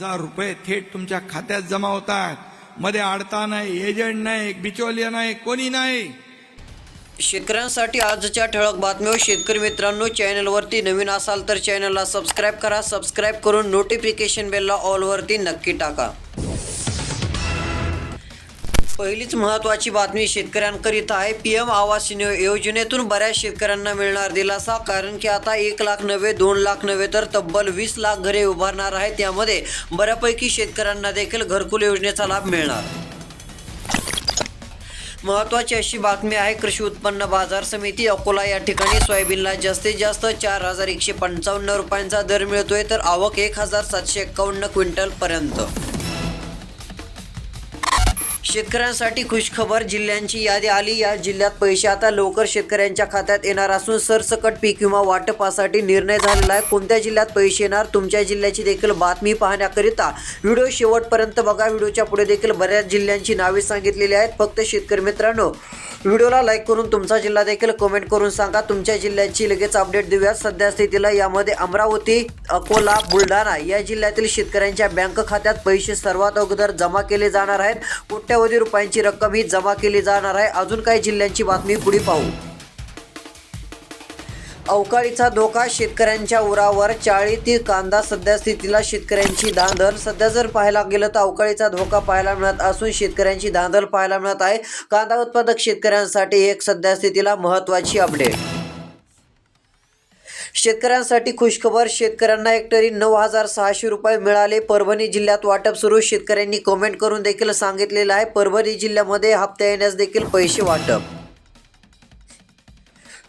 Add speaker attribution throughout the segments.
Speaker 1: हजार रुपये थेट तुमच्या खात्यात जमा होतात. मध्ये आडता नाही एजंट नाही बिचौलिया नाही कोणी नाही.
Speaker 2: शेतकऱ्यांसाठी आजच्या ठळक बातम्या शेतकरी मित्रांनो चॅनलवरती नवीन असाल तर चॅनलला सबस्क्राईब करा. सबस्क्राईब करून नोटिफिकेशन बेलला ऑलवरती नक्की टाका. पहिलीच महत्त्वाची बातमी शेतकऱ्यांकरिता आहे. पी एम आवास योजनेतून बऱ्याच शेतकऱ्यांना मिळणार दिलासा कारण की आता एक लाख नव्हे दोन लाख नव्हे तर तब्बल वीस लाख घरे उभारणार आहे त्यामध्ये बऱ्यापैकी शेतकऱ्यांना देखील घरकुल योजनेचा लाभ मिळणार. महत्वाची अशी बातमी आहे कृषी उत्पन्न बाजार समिती अकोला या ठिकाणी सोयाबीनला जास्तीत जास्त चार हजार एकशे पंचावन्न रुपयांचा दर मिळतोय तर आवक एक हजार सातशे एक्कावन्न क्विंटल पर्यंत शेतकऱ्यांसाठी खुशखबर जिल्ह्यांची यादी आली. या जिल्ह्यात पैसे आता लवकर शेतकऱ्यांच्या खात्यात येणार असून सरसकट पीक विमा वाटपासाठी निर्णय झालेला आहे. कोणत्या जिल्ह्यात पैसे येणार तुमच्या जिल्ह्याची देखील बातमी पाहण्याकरिता व्हिडिओ शेवटपर्यंत बघा. व्हिडिओच्या पुढे देखील बऱ्याच जिल्ह्यांची नावे सांगितलेली आहेत. फक्त शेतकरी मित्रांनो व्हिडिओला लाईक करून तुमचा जिल्हा देखील कमेंट करून सांगा. तुमच्या जिल्ह्याची लगेच अपडेट देऊया. सध्या स्थितीला यामध्ये अमरावती अकोला बुलढाणा या जिल्ह्यातील शेतकऱ्यांच्या बँक खात्यात पैसे सर्वात अगोदर जमा केले जाणार आहेत. कोट्यावधी रुपयांची रक्कम ही जमा केली जाणार आहे. अजून काही जिल्ह्यांची बातमी पुढे पाहू. अवकाळीचा धोका शेतकऱ्यांच्या उरावर चाळीतील कांदा सध्या स्थितीला शेतकऱ्यांची धांदल. सध्या जर पाहायला गेलं तर अवकाळीचा धोका पाहायला मिळत असून शेतकऱ्यांची धांदल पाहायला मिळत आहे. कांदा उत्पादक शेतकऱ्यांसाठी एक सध्या स्थितीला महत्त्वाची अपडेट. शेतकऱ्यांसाठी खुशखबर शेतकऱ्यांना हेक्टरी नऊ हजार सहाशे रुपये मिळाले. परभणी जिल्ह्यात वाटप सुरू. शेतकऱ्यांनी कमेंट करून देखील सांगितलेलं आहे. परभणी जिल्ह्यामध्ये हप्ता येण्यास देखील पैसे वाटप.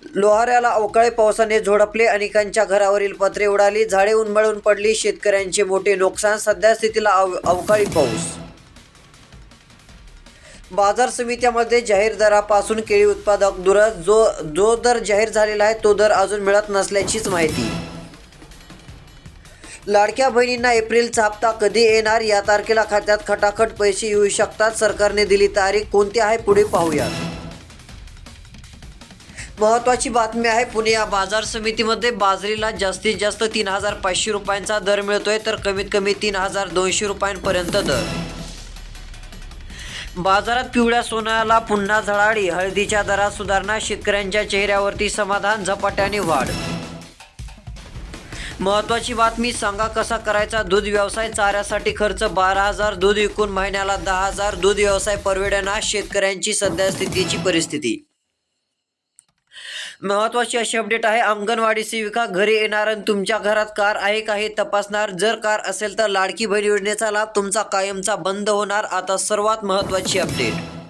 Speaker 2: लोहाऱ्याला अवकाळी पावसाने झोडपले अनेकांच्या घरावरील पत्रे उडाली झाडे उन्मळून पडली शेतकऱ्यांचे मोठे नुकसान सध्या स्थितीला अव अवकाळी पाऊस. बाजार समित्यामध्ये जाहीर दरापासून केळी उत्पादक दूर जो जो दर जाहीर झालेला आहे तो दर अजून मिळत नसल्याचीच माहिती. लाडक्या बहिणींना एप्रिलचा हप्ता कधी येणार या तारखेला खात्यात खटाखट पैसे येऊ शकतात सरकारने दिली तारीख कोणती आहे पुढे पाहूयात. महत्वाची बातमी आहे पुणे या बाजार समितीमध्ये बाजरीला जास्तीत जास्त तीन हजार पाचशे रुपयांचा दर मिळतोय तर कमीत कमी तीन हजार दोनशे रुपयांपर्यंत दर. बाजारात पिवळ्या सोन्याला पुन्हा झळाळी हळदीच्या दरात सुधारणा शेतकऱ्यांच्या चेहऱ्यावरती समाधान झपाट्याने वाढ. महत्वाची बातमी सांगा कसा करायचा दूध व्यवसाय? चाऱ्यासाठी खर्च बारा हजार दूध विकून महिन्याला दहा हजार दूध व्यवसाय परवडेना शेतकऱ्यांची सध्या स्थितीची परिस्थिती. महत्वाची अशी अपडेट आहे. अंगणवाडी सेविका घरी येणार आणि तुमच्या घरात कार आहे का हे तपासणार. जर कार असेल तर लाडकी बहीण योजनेचा लाभ तुमचा कायमचा बंद होणार. आता सर्वात महत्वाची अपडेट.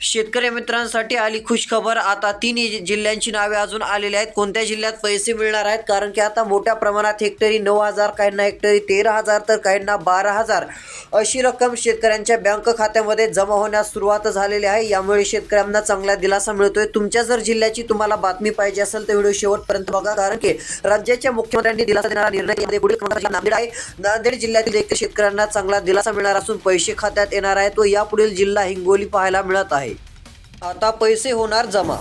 Speaker 2: शेतकरी मित्रांसाठी आली खुश खबर आता तिन्ही जिल्ह्यांची नावे अजून आलेली आहेत. कोणत्या जिल्ह्यात पैसे मिळणार आहेत? कारण की आता मोठ्या प्रमाणात हेक्टरी नऊ हजार काहींना हेक्टरी तेरा हजार तर काहींना बारा हजार अशी रक्कम शेतकऱ्यांच्या बँक खात्यामध्ये जमा होण्यास सुरुवात झालेली आहे. यामुळे शेतकऱ्यांना चांगला दिलासा मिळतोय. तुमच्या जर जिल्ह्याची तुम्हाला बातमी पाहिजे असेल तर व्हिडिओ शेवटपर्यंत बघा. कारण की राज्याच्या मुख्यमंत्र्यांनी दिलासा देणारा निर्णय पुढील नांदेड आहे. नांदेड जिल्ह्यातील एक शेतकऱ्यांना चांगला दिलासा मिळणार असून पैसे खात्यात येणार आहे तो यापुढील जिल्हा हिंगोली पाहायला मिळत आहे. आता पैसे होणार जमा.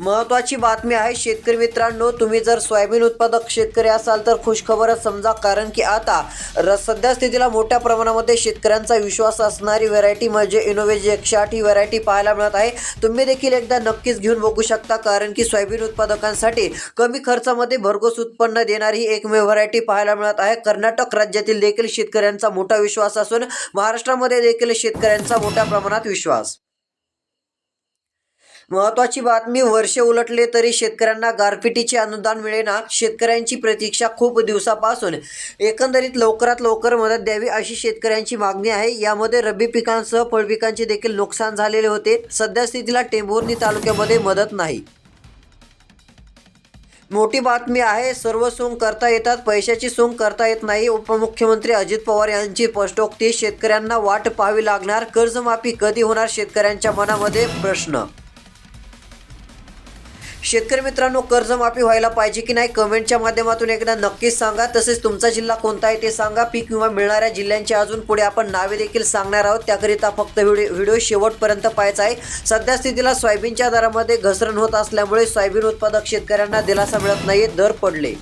Speaker 2: महत्वाची बातमी आहे शेतकरी मित्रांनो तुम्ही जर सोयाबीन उत्पादक शेतकरी असाल तर खुशखबरच समजा कारण की आता र सध्या स्थितीला मोठ्या प्रमाणामध्ये शेतकऱ्यांचा विश्वास असणारी व्हरायटी म्हणजे इनोवेज एकशे आठ ही व्हरायटी पाहायला मिळत आहे. तुम्ही देखील एकदा नक्कीच घेऊन बघू शकता कारण की सोयाबीन उत्पादकांसाठी कमी खर्चामध्ये भरघोस उत्पन्न देणारी ही एकमेव व्हरायटी पाहायला मिळत आहे. कर्नाटक राज्यातील देखील शेतकऱ्यांचा मोठा विश्वास असून महाराष्ट्रामध्ये देखील शेतकऱ्यांचा मोठ्या प्रमाणात विश्वास. महत्वाची बातमी वर्ष उलटले तरी शेतकऱ्यांना गारपिटीचे अनुदान मिळेना शेतकऱ्यांची प्रतीक्षा खूप दिवसापासून. एकंदरीत लवकरात लवकर मदत द्यावी अशी शेतकऱ्यांची मागणी आहे. यामध्ये रब्बी पिकांसह फळपिकांचे देखील नुकसान झालेले होते. सध्या स्थितीला टेंभुर्णी तालुक्यामध्ये मदत नाही. मोठी बातमी आहे सर्व सोंग करता येतात पैशाची सोंग करता येत नाही. उपमुख्यमंत्री अजित पवार यांची स्पष्टोक्ती शेतकऱ्यांना वाट पाहावी लागणार कर्जमाफी कधी होणार शेतकऱ्यांच्या मनामध्ये प्रश्न शेतकरी मित्रांनो कर्जमाफी व्हायला पाहिजे की नाही कमेंटच्या माध्यमातून एकदा नक्कीच सांगा. तसेच तुमचा जिल्हा कोणता आहे ते सांगा. पीक विमा मिळणाऱ्या जिल्ह्यांची अजून पुढे आपण नावे देखील सांगणार आहोत. त्याकरिता फक्त व्हिडिओ व्हिडिओ शेवटपर्यंत पाहायचा आहे. सध्या स्थितीला सोयाबीनच्या दरामध्ये घसरण होत असल्यामुळे सोयाबीन उत्पादक शेतकऱ्यांना दिलासा मिळत नाही दर पडले.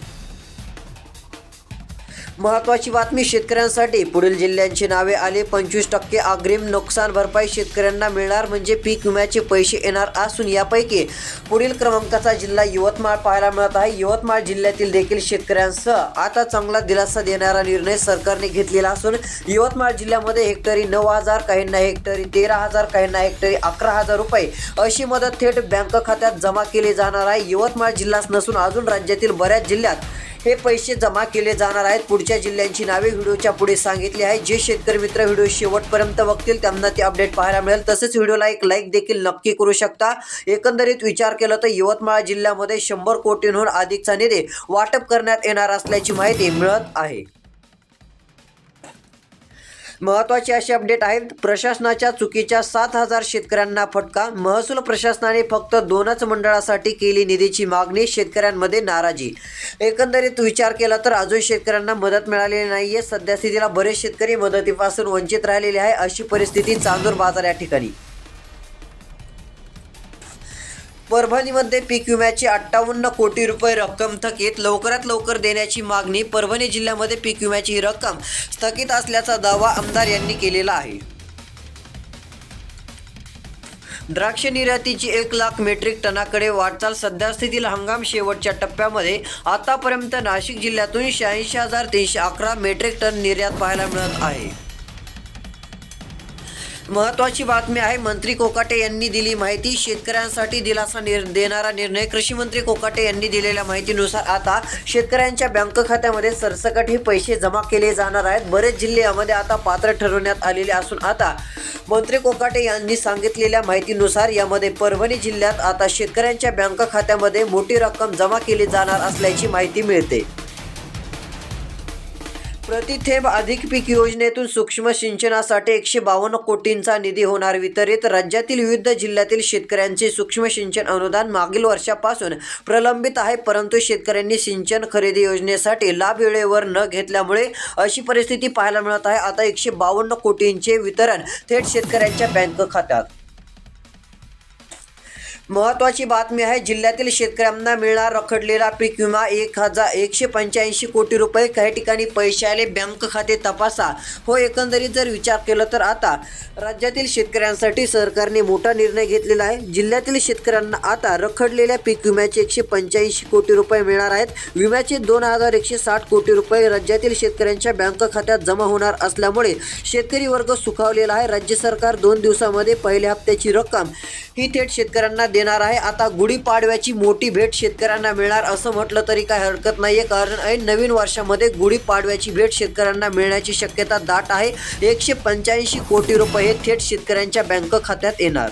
Speaker 2: महत्वाची बातमी शेतकऱ्यांसाठी. पुढील जिल्ह्यांची नावे आली पंचवीस टक्के अग्रिम नुकसान भरपाई शेतकऱ्यांना मिळणार म्हणजे पीक विम्याचे पैसे येणार असून यापैकी पुढील क्रमांकाचा जिल्हा यवतमाळ पाहायला मिळत आहे. यवतमाळ जिल्ह्यातील देखील शेतकऱ्यांसह आता चांगला दिलासा देणारा निर्णय सरकारने घेतलेला असून यवतमाळ जिल्ह्यामध्ये हेक्टरी नऊ हजार काहींना हेक्टरी तेरा हजार काहींना हेक्टरी अकरा हजार रुपये अशी मदत थेट बँक खात्यात जमा केली जाणार आहे. यवतमाळ जिल्हाच नसून अजून राज्यातील बऱ्याच जिल्ह्यात हे पैसे जमा केले जाणार आहेत. पुढच्या जिल्ह्यांची नावे व्हिडिओच्या पुढे सांगितली आहे जे शेतकरी मित्र व्हिडिओ शेवटपर्यंत बघतील त्यांना ते अपडेट पाहायला मिळेल. तसेच व्हिडिओला एक लाईक देखील नक्की करू शकता. एकंदरीत विचार केला तर यवतमाळ जिल्ह्यामध्ये शंभर कोटींहून अधिकचा निधी वाटप करण्यात येणार असल्याची माहिती मिळत आहे. महत्त्वाचे असे अपडेट आहेत. प्रशासनाच्या चुकीच्या सात हजार शेतकऱ्यांना फटका. महसूल प्रशासनाने फक्त दोनच मंडळासाठी केली निधीची मागणी. शेतकऱ्यांमध्ये नाराजी. एकंदरीत विचार केला तर अजून शेतकऱ्यांना मदत मिळालेली नाहीये. सध्या स्थितीला बरेच शेतकरी मदतीपासून वंचित राहिलेले आहे. अशी परिस्थिती चांदूर बाजार या ठिकाणी. परभणीमध्ये पीक विम्याची अठ्ठावन्न कोटी रुपये रक्कम थकीत लवकरात लवकर देण्याची मागणी परभणी जिल्ह्यामध्ये पीक विम्याची ही रक्कम स्थगित असल्याचा दावा आमदार यांनी केलेला आहे. द्राक्ष निर्यातीची एक लाख मेट्रिक टनाकडे वाटचाल सध्यास्थितील हंगाम शेवटच्या टप्प्यामध्ये. आतापर्यंत नाशिक जिल्ह्यातून शहाऐंशी हजार तीनशे अकरा मेट्रिक टन निर्यात पाहायला मिळत आहे. महत्वाची बातमी आहे मंत्री कोकाटे यांनी दिली माहिती. शेतकऱ्यांसाठी दिलासा निर देणारा निर्णय कृषी मंत्री कोकाटे यांनी दिलेल्या माहितीनुसार आता शेतकऱ्यांच्या बँक खात्यामध्ये सरसकट हे पैसे जमा केले जाणार आहेत. बरेच जिल्हे यामध्ये आता पात्र ठरवण्यात आलेले असून आता मंत्री कोकाटे यांनी सांगितलेल्या माहितीनुसार यामध्ये परभणी जिल्ह्यात आता शेतकऱ्यांच्या बँक खात्यामध्ये मोठी रक्कम जमा केली जाणार असल्याची माहिती मिळते. प्रतिथेब अधिक पीक योजनेतून सूक्ष्म सिंचनासाठी एकशे बावन्न कोटींचा निधी होणार. वितरित राज्यातील विविध जिल्ह्यातील शेतकऱ्यांचे सूक्ष्म सिंचन अनुदान मागील वर्षापासून प्रलंबित आहे परंतु शेतकऱ्यांनी सिंचन खरेदी योजनेसाठी लाभ वेळेवर न घेतल्यामुळे अशी परिस्थिती पाहायला मिळत आहे. आता एकशे बावन्न कोटींचे वितरण थेट शेतकऱ्यांच्या बँक खात्यात. महत्वाची बातमी आहे जिल्ह्यातील शेतकऱ्यांना मिळणार रखडलेला पीक विमा एक हजार एकशे पंच्याऐंशी कोटी रुपये. काही ठिकाणी पैसे आले बँक खाते तपासा. हो एकंदरीत जर विचार केला तर आता राज्यातील शेतकऱ्यांसाठी सरकारने मोठा निर्णय घेतलेला आहे. जिल्ह्यातील शेतकऱ्यांना आता रखडलेल्या पीक विम्याचे एकशे पंच्याऐंशी कोटी रुपये मिळणार आहेत. विम्याचे दोन हजार एकशे साठ कोटी रुपये राज्यातील शेतकऱ्यांच्या बँक खात्यात जमा होणार असल्यामुळे शेतकरी वर्ग सुखावलेला आहे. राज्य सरकार दोन दिवसामध्ये पहिल्या हप्त्याची रक्कम ही थेट शेतकऱ्यांना देणार आहे. आता गुढीपाडव्याची मोठी भेट शेतकऱ्यांना मिळणार असं म्हटलं तरी काय हरकत नाहीये. कारण ऐन नवीन वर्षामध्ये गुढीपाडव्याची भेट शेतकऱ्यांना मिळण्याची शक्यता दाट आहे. एकशे पंच्याऐंशी कोटी रुपये हे थेट शेतकऱ्यांच्या बँक खात्यात येणार.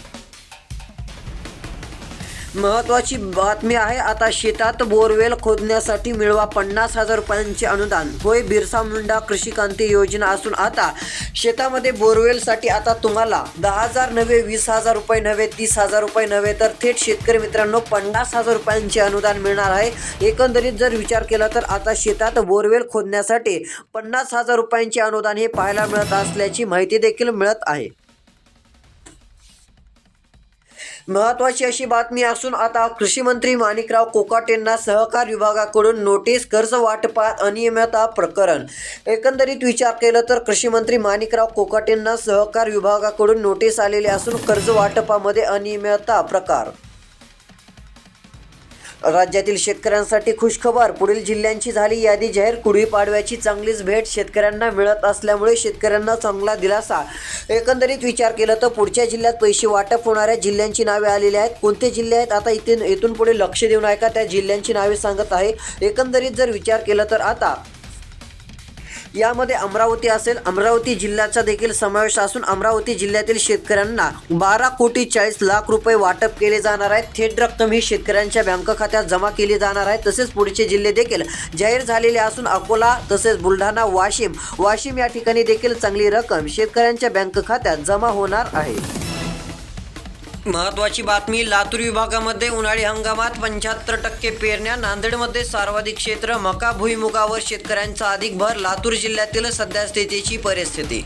Speaker 2: महत्वाची बातमी आहे आता शेतात बोरवेल खोदण्यासाठी मिळवा पन्नास हजार रुपयांचे अनुदान. होय बिरसा मुंडा कृषी क्रांती योजना असून आता शेतामध्ये बोरवेलसाठी आता तुम्हाला दहा हजार नव्हे वीस हजार रुपये नव्हे तीस हजार रुपये नव्हे तर थेट शेतकरी मित्रांनो पन्नास हजार रुपयांचे अनुदान मिळणार आहे. एकंदरीत जर विचार केला तर आता शेतात बोरवेल खोदण्यासाठी पन्नास हजार रुपयांचे अनुदान हे पाहायला मिळत असल्याची माहिती देखील मिळत आहे. महत्वाची अशी बातमी असून आता कृषी मंत्री माणिकराव कोकाटेंना सहकार विभागाकडून नोटीस कर्ज वाटपात अनियमितता प्रकरण. एकंदरीत विचार केला तर कृषी मंत्री माणिकराव कोकाटेंना सहकार विभागाकडून नोटीस आलेली असून कर्ज वाटपामध्ये अनियमितता प्रकार. राज्यातील शेतकऱ्यांसाठी खुशखबर. पुढील जिल्ह्यांची झाली यादी जाहीर. कुडी पाडव्याची चांगलीच भेट शेतकऱ्यांना मिळत असल्यामुळे शेतकऱ्यांना चांगला दिलासा. एकंदरीत विचार केला तर पुढच्या जिल्ह्यात पैसे वाटप होणाऱ्या जिल्ह्यांची नावे आलेली आहेत. कोणते जिल्हे आहेत? आता इथे इथून पुढे लक्ष देऊन ऐका. त्या जिल्ह्यांची नावे सांगत आहे. एकंदरीत जर विचार केला तर आता यामध्ये अमरावती असेल अमरावती जिल्ह्याचा देखील समावेश असून अमरावती जिल्ह्यातील शेतकऱ्यांना बारा कोटी चाळीस लाख रुपये वाटप केले जाणार आहेत. थेट रक्कम ही शेतकऱ्यांच्या बँक खात्यात जमा केली जाणार आहे. तसेच पुढचे जिल्हे देखील जाहीर झालेले असून अकोला तसेच बुलढाणा वाशिम. वाशिम या ठिकाणी देखील चांगली रक्कम शेतकऱ्यांच्या बँक खात्यात जमा होणार आहे. महत्वाची बातमी लातूर विभागामध्ये उन्हाळी हंगामात पंच्याहत्तर टक्के पेरण्या नांदेडमध्ये सर्वाधिक क्षेत्र मका भुईमुगावर शेतकऱ्यांचा अधिक भर लातूर जिल्ह्यातील सध्यास्थितीची परिस्थिती.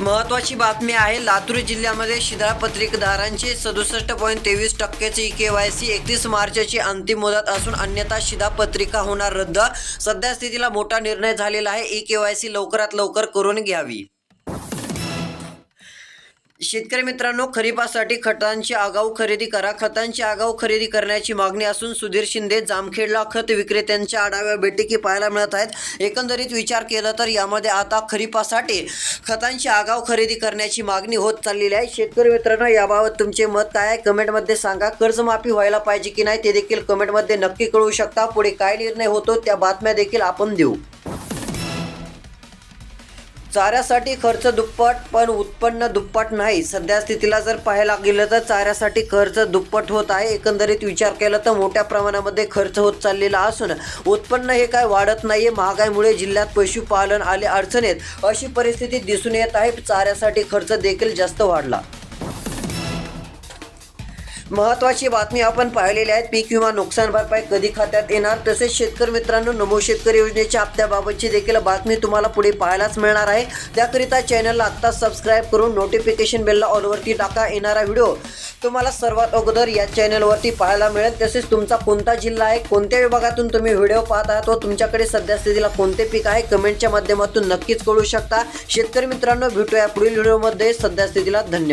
Speaker 2: महत्वाची बातमी आहे लातूर जिल्ह्यामध्ये शिधापत्रिकधारांचे सदुसष्ट पॉईंट तेवीस टक्क्याचे ई के वाय सी एकतीस मार्चची अंतिम मुदत असून अन्यथा शिधापत्रिका होणार रद्द. सध्या स्थितीला मोठा निर्णय झालेला आहे ई के वाय सी लवकरात लवकर करून घ्यावी. शेतकरी मित्रांनो खरीपासाठी खतांची आगाऊ खरेदी करा. खतांची आगाऊ खरेदी करण्याची मागणी असून सुधीर शिंदे जामखेडला खत विक्रेत्यांच्या आढाव्या बैठकी पाहायला मिळत आहेत. एकंदरीत विचार केला तर यामध्ये आता खरीपासाठी खतांची आगाऊ खरेदी करण्याची मागणी होत चाललेली आहे. शेतकरी मित्रांनो याबाबत तुमचे मत काय आहे? कमेंटमध्ये सांगा. कर्जमाफी व्हायला पाहिजे की नाही ते देखील कमेंटमध्ये नक्की कळू शकता. पुढे काय निर्णय होतो त्या बातम्या देखील आपण देऊ. चाऱ्यासाठी खर्च दुप्पट पण उत्पन्न दुप्पट नाही. सध्या स्थितीला जर पाहायला गेलं तर चाऱ्यासाठी खर्च दुप्पट होत आहे. एकंदरीत विचार केला तर मोठ्या प्रमाणामध्ये खर्च होत चाललेला असून उत्पन्न हे काय वाढत नाहीये. महागाईमुळे जिल्ह्यात पशुपालन आले अडचणीत. अशी परिस्थिती दिसून येत आहे. चाऱ्यासाठी खर्च देखील जास्त वाढला. महत्वाची बातमी आपण पाहिलेली आहे पीक विमा नुकसान भरपाई कधी खात्यात येणार? तसेच शेतकरी मित्रांनो नमो शेतकरी योजनेच्या हप्त्याबाबतची देखील बातमी तुम्हाला पुढे पाहायलाच मिळणार आहे. त्याकरिता चॅनलला आत्ता सबस्क्राईब करून नोटिफिकेशन बेलला ऑलवरती टाका. येणारा व्हिडिओ तुम्हाला सर्वात अगोदर या चॅनलवरती पाहायला मिळेल. तसेच तुमचा कोणता जिल्हा आहे कोणत्या विभागातून तुम्ही व्हिडिओ पाहत आहात व तुमच्याकडे सध्यास्थितीला कोणते पीक आहे कमेंटच्या माध्यमातून नक्कीच कळू शकता. शेतकरी मित्रांनो भेटूया पुढील व्हिडिओमध्ये. सध्या स्थितीला धन्यवाद.